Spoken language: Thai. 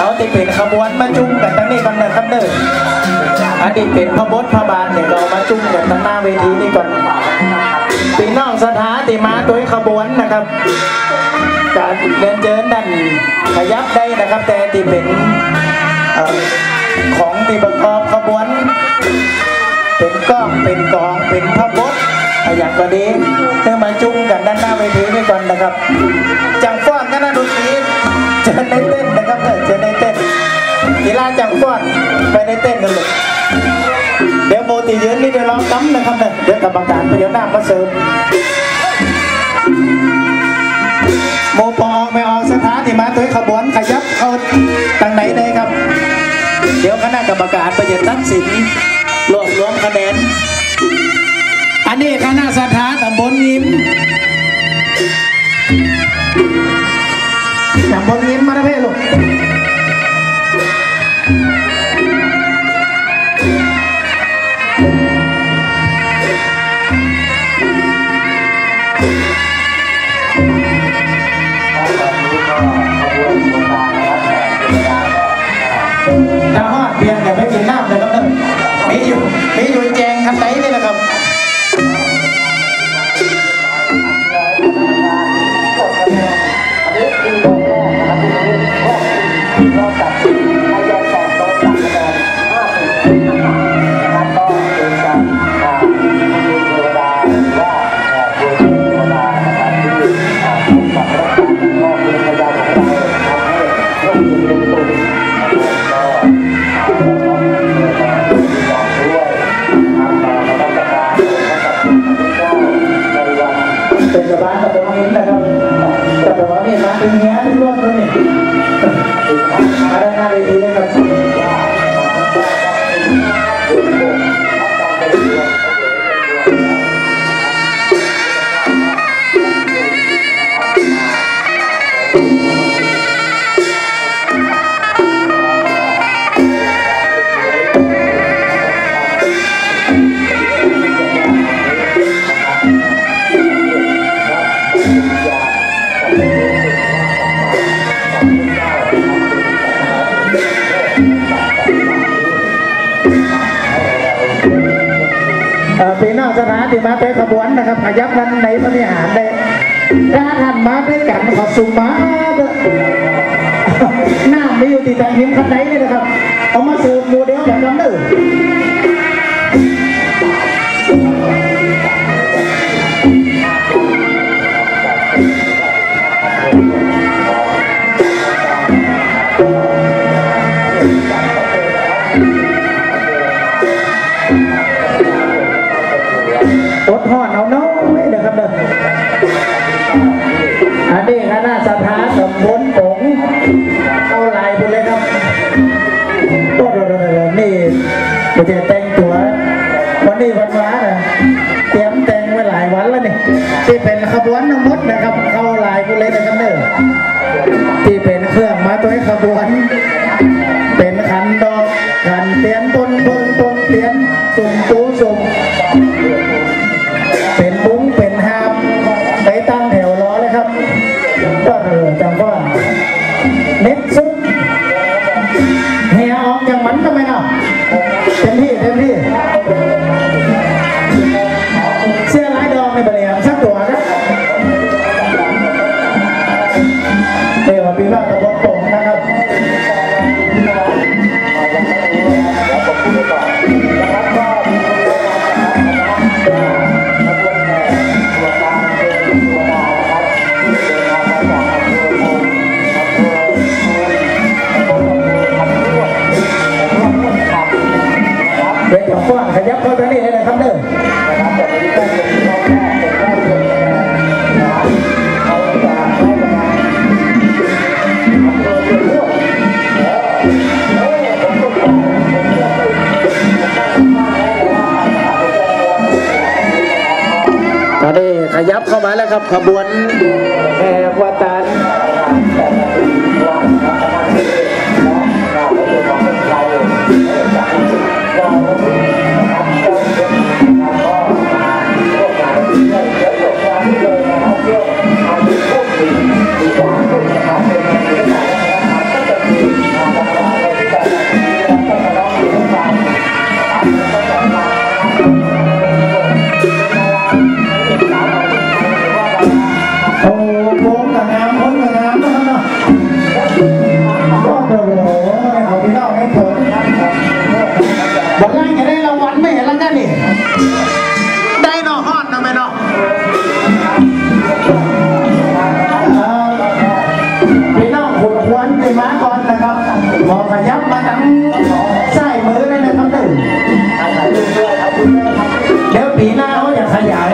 เอาที่เป็นขบวนมาจุ่มกันทั้งนี้ก่อนนะครับเด้ออันนี้เป็นพระบดพระบาทเนี่ยเรามาจุ่มกันทั้งหน้าเวทีนี่ก่อนพี่น้องสถาติมาตัวขบวนนะครับการเดินเจิญนั่นขยับได้นะครับ แต่ที่เป็นอของที่ประกอบขบวน เป็นกล้องเป็นกองเป็นพระบดอะไรอย่างก็ดีเธอมาจุ่มกันด้านหน้าเวทีนี่ก่อนนะครับาจังฟ้อนไปได้เต้นกันเลยเดี๋ยวโมติยืนนี่เดี๋ยวร้องตั้มนะครับเนี่ยเดี๋ยวกรรมการไปเดี๋ยวหน้ามาเสริมโมปออกไม่ออกสถานที่มาตัวขบวนขยับเข้าทางไหนเลยครับ เดี๋ยวคณะกรรมการไปจะตัดสินรวบรวมคะแนนอันนี้คณะสถานตำบลงิมตำบลงิมมาได้เพ่ลูก ป็นกระบาดกระบาดนี้นะครับกระบาดนี้นะเป็นแง่ที่ร่วงเลย เอ่อพี่น้อกสถานที่มาเป็นขบวนนะครับขยับนั้นในพริหารได้ถ้าท่านมาด้วยกันขอสุมาเด้อหน้าไม่อยู่ติดทางหิมขันไหนเลย นนี้คณะสถานสมบูรณ์ผงเอาลายไปเลยครับโอ้โหนี่ไม่ใช่แต่งตัว วันนี้วันว้านะเตรียมแต่งไว้หลายวันแล้วนี่ที่เป็นขบวนทั้งหมดนะครับ เน็ตซุปเฮียออกอย่างมันก็ไม่เนาะเต็มที่เต็มที่เสื้อลายดองในบริเวณสักตัวนะ ตอนนี้ขยับเข้ามาแล้วครับขบวนแห่วาตา โอ้โค้งกับน้ำโค้งกัน้ำนะครับก็โอ้โเอาไปเล่าให้เถอะบอกง่ายแค่ได้รางวัลไม่เห็นแล้วกันนี่ได้นอฮอดนะไม่นอพี่น้องขดควนไปมาก่อนนะครับมองขยับมาทั้งใส่มือได้เลยครับตื่นเดี๋ยวปีหน้าเขาอยากขยาย